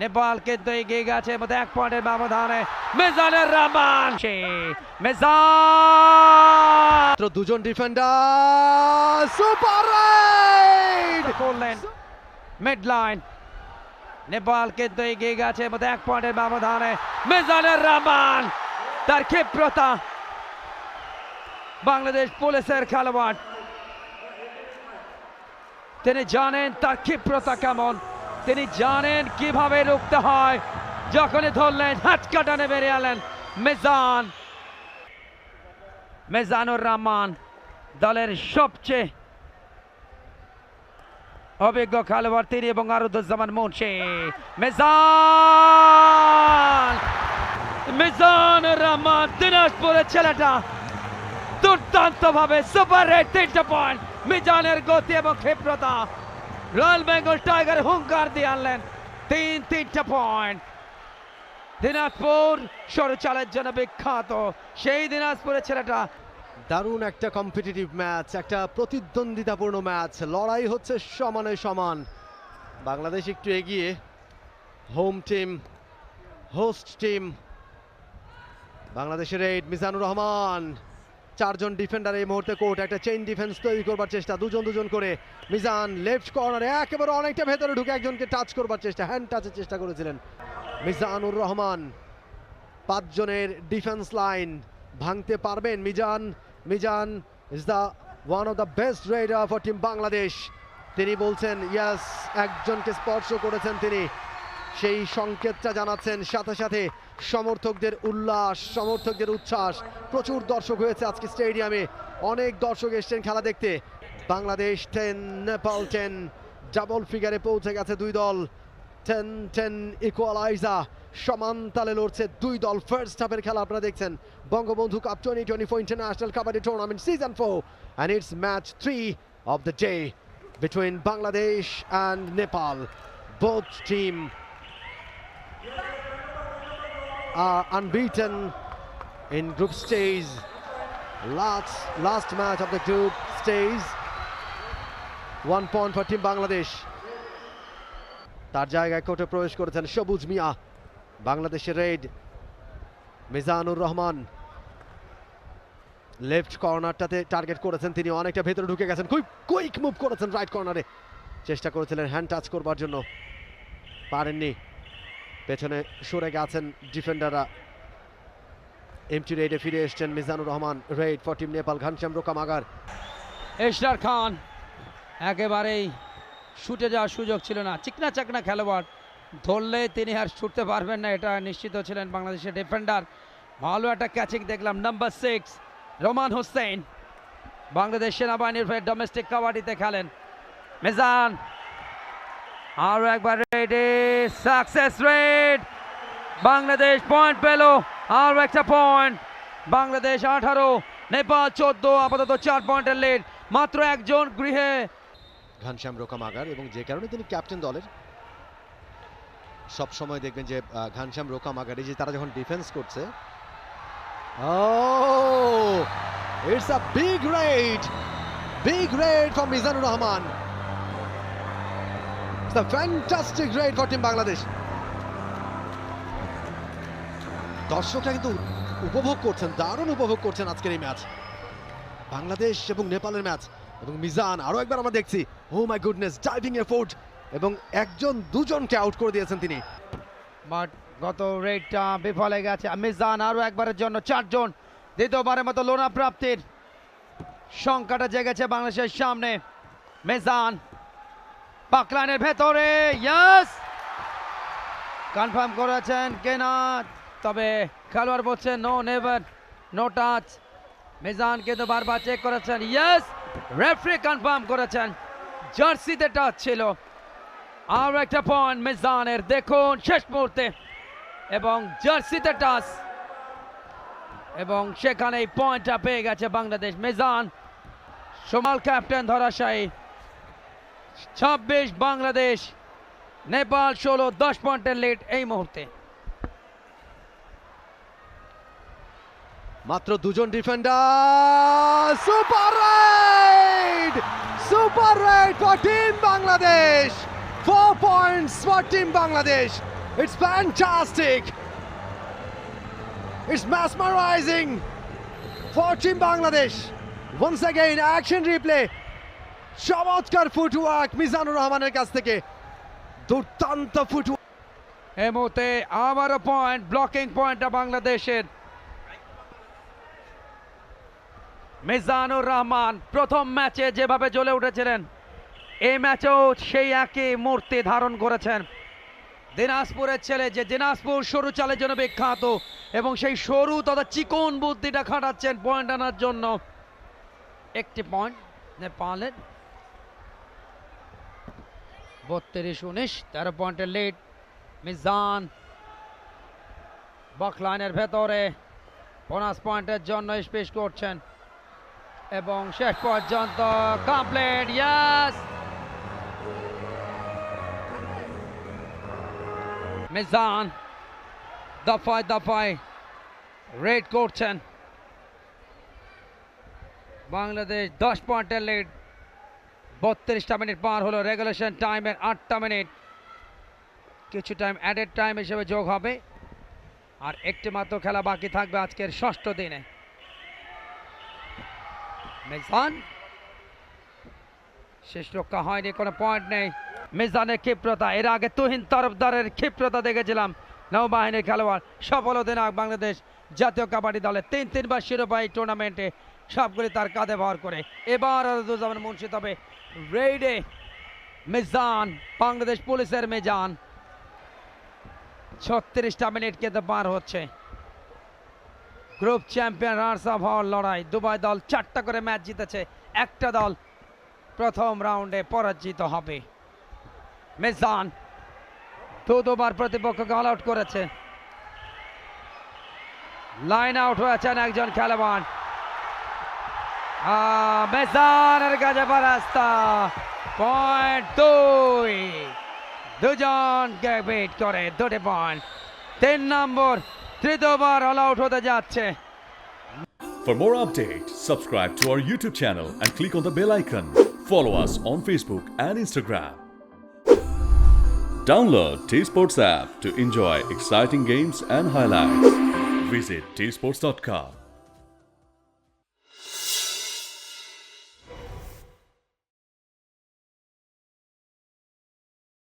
নেপাল কিন্তু এগিয়ে গেছে এক পয়েন্টের ব্যবধানে। মেজানের রহমান। মেজান! দুজন ডিফেন্ডার। সুপার রাইড করলেন মিড লাইন নেপাল কিন্তু এগিয়ে গেছে এক পয়েন্টের ব্যবধানে। মেজানের রহমান তার ক্ষিপ্রতা। বাংলাদেশ পুলিশের খেলোয়াড়। তিনি জানেন তার ক্ষিপ্রতা কেমন। তিনি জানেন কীভাবে রুখতে হয়। যখনই ধরলেন, হাত কাটানে বেরিয়ে এলেন মেজান। মেজানুর রহমান দলের সবচেয়ে অভিজ্ঞ খেলোয়াড় তিনি এবং আরুদুজ্জামান মুন্সি। মেজান! মেজানুর রহমান, দিনাজপুরের ছেলেটা দুর্দান্ত ভাবে সুপার রেড তিনটা পয়েন্ট মিজানের গতি এবং ক্ষিপ্রতা রয়্যাল বেঙ্গল টাইগার হুঙ্কার দিয়ে আনলেন তিন তিনটা পয়েন্ট দিনাজপুর সরুচালের জন্য বিখ্যাত সেই দিনাজপুরের ছেলেটা দারুণ একটা কম্পিটিটিভ ম্যাচ একটা প্রতিদ্বন্দ্বিতাপূর্ণ ম্যাচ লড়াই হচ্ছে সমানে সমান। বাংলাদেশ একটু এগিয়ে। হোম টিম হোস্ট টিম বাংলাদেশের এইট মিজানুর রহমান। চারজন ডিফেন্ডার এই মুহূর্তে কোর্ট একটা চেইন ডিফেন্স তৈরি করবার চেষ্টা, দুজন দুজন করে। মিজান লেফট কর্নারে একেবারে অনেকটা ভেতরে ঢুকে একজনকে টাচ করবার চেষ্টা হ্যান্ড টাচের চেষ্টা করেছিলেন মিজানুর রহমান। পাঁচজনের ডিফেন্স লাইন ভাঙতে পারবেন Mizan. Mizan is the one of the best raider for team Bangladesh. তিনি বলছেন ইয়াস একজনকে স্পর্শ করেছেন তিনি। সেই সংকেতটা জানাচ্ছেন সাথে সাথে সমর্থকদের উল্লাস, সমর্থকদের উচ্ছ্বাস। প্রচুর দর্শক হয়েছে আজকে স্টেডিয়ামে। অনেক দর্শক এসছেন খেলা দেখতে। Bangladesh ten Nepal ten double ফিগারে পৌঁছে গেছে দুই দল। টেন টেন ইকুয়ালাইজা সমান তালে লড়ছে দুই দল। ফার্স্ট হাফের খেলা আপনারা দেখছেন। Bangabandhu cup twenty twenty four international kabaddi tournament season four and it's match three of the day between Bangladesh and Nepal. Both team are unbeaten in group stage. Last last match of the group stage. One point for Team Bangladesh. তার জায়গায় কোর্টে প্রবেশ করেছেন সবুজ মিয়া, বাংলাদেশের raid Mizanur Rahman left কর্নারটাতে target করেছেন তিনি, অনেকটা ভেতরে ঢুকে গেছেন কুইক কুইক মুভ করেছেন রাইট কর্নারে চেষ্টা করেছিলেন হ্যান্ড টাচ করবার জন্য পারেননি পেছনে সরে গেছেন ডিফেন্ডাররা। এমটি রেডে ফিরে এসছেন Mizanur Rahman raid for team Nepal, Ghanashyam Rokamagar. Eshrar Khan, একেবারেই শুটে যাওয়ার সুযোগ ছিল না। চিকনা চাকনা খেলোয়াড়, ধরলে তিনি আর ছুটতে পারবেন না, এটা নিশ্চিত ছিলেন বাংলাদেশের ডিফেন্ডার ভালো একটা ক্যাচিং দেখলাম নাম্বার সিক্স রোমান হোসেন। বাংলাদেশ সেনাবাহিনীর হয়ে ডোমেস্টিক কাবাডিতে খেলেন। মেজান আরও একবার রেডি সাকসেস রেড বাংলাদেশ পয়েন্ট পেল। আরও একটা পয়েন্ট বাংলাদেশ আঠারো, নেপাল চোদ্দ, আপাতত চার পয়েন্টের লিড মাত্র একজন গৃহে। ঘনশ্যাম রোকামাগার এবং যে কারণে তিনি ক্যাপ্টেন দলের। সব সময় দেখবেন যে ঘনশ্যাম রোকামাগার এই যে তারা যখন ডিফেন্স করছে। A big raid. Big raid from Mizanur Rahman. It's a fantastic raid for Team Bangladesh. দর্শকরা কিন্তু উপভোগ করছেন, দারুণ উপভোগ করছেন আজকের এই ম্যাচ। বাংলাদেশ এবং নেপালের ম্যাচ এবং মিজান আরও একবার আমরা দেখছি। Oh my goodness diving effort এবং একজন, দুজনকে আউট করে দিয়েছেন তিনি। বাট গত রেডটা বিফলে গেছে। মিজান আরও একবারের জন্য চারজন, দ্বিতীয়বারের মতো লোনা প্রাপ্তির সংখ্যাটা জেগেছে বাংলাদেশের সামনে। মেজান পাকলাইনের ভেতরে ইয়াস কনফার্ম করেছেন কেনা তবে খেলোয়াড় বলছেন no never no touch Mizan কিন্তু বারবার চেক করেছেন ইয়েস রেফারি কনফার্ম করেছেন জার্সিতে টাচ ছিল। আর একটা পয়েন্ট মিজানের, দেখুন শেষ মুহূর্তে। এবং জার্সিতে টাচ এবং সেখানে পয়েন্টটা পেয়ে গেছে বাংলাদেশ। মিজান, সোমাল ক্যাপ্টেন ধরাশায়ী। ছাব্বিশ বাংলাদেশ নেপাল ষোলো দশ পয়েন্টের লিড এই মুহূর্তে মাত্র দুজন defender super raid super raid for team Bangladesh Four points for Team Bangladesh. It's fantastic. It's mesmerizing for Team Bangladesh. Once again, action replay. চমৎকার ফুটওয়ার্ক মিজানুর রহমানের কাছ থেকে। দুর্দান্ত ফুটওয়ার্ক এই মুহূর্তে আবারও পয়েন্ট ব্লকিং পয়েন্টটা বাংলাদেশের। মিজানুর রহমান প্রথম ম্যাচে যেভাবে জ্বলে উঠেছিলেন, এই ম্যাচেও সেই একই মূর্তি ধারণ করেছেন। দিনাজপুরের ছেলে যে দিনাজপুর সরু চালের জন্য বিখ্যাত এবং সেই সরু তথা চিকন বুদ্ধিটা খাটাচ্ছেন পয়েন্ট আনার জন্য। একটি পয়েন্ট নেপালের বত্রিশ, উনিশ, তেরো পয়েন্টের লিড মিজান বকলাইনের ভেতরে। বোনাস পয়েন্টের জন্য স্পেস করছেন। এবং শেষ পর্যন্ত কমপ্লিট ইয়াস মিজান দফায় দফায় রেড করছেন। বাংলাদেশ দশ পয়েন্টের লিড বত্রিশটা মিনিট পার হলো রেগুলেশন টাইমের আটটা মিনিট। কিছু টাইম অ্যাডেড টাইম হিসেবে যোগ হবে। আর একটি মাত্র খেলা বাকি থাকবে আজকের ষষ্ঠ দিনে। মেজান, শেষ রক্ষা হয়নি, কোনো পয়েন্ট নেই। মিজানের ক্ষিপ্রতা, এর আগে তুহিন তরফদারের ক্ষিপ্রতা দেখেছিলাম। নৌবাহিনীর খেলোয়াড়, সফল অধিনায়ক বাংলাদেশ জাতীয় কাবাডি দলে তিন তিনবার শিরোপা এই টুর্নামেন্টে সবগুলি তার কাঁধে ভর করে। এবার আরদুজ্জামান মুন্সি তবে রেইডে মিজান, বাংলাদেশ পুলিশের মিজান। ছত্রিশটা মিনিট কিন্তু পার হচ্ছে। গ্রুপ চ্যাম্পিয়ন রানার্স আপ হওয়ার লড়াই। দুবাই দল চারটা করে ম্যাচ জিতেছে। একটা দল প্রথম রাউন্ডে পরাজিত হবে। মেজান দু দুবার প্রতিপক্ষকে অল আউট করেছে। লাইন আউট হয়েছেন একজন খেলোয়াড়। আহ, মেজানের কাছে রাস্তা পয়েন্ট দুই দুজনকে বেট করে দুটি পয়েন্ট তিন নম্বর তৃতীয়বার অল আউট হতে যাচ্ছে For more updates, subscribe to our YouTube channel and click on the bell icon. Follow us on Facebook and Instagram. Download T Sports app to enjoy exciting games and highlights. Visit tsports.com.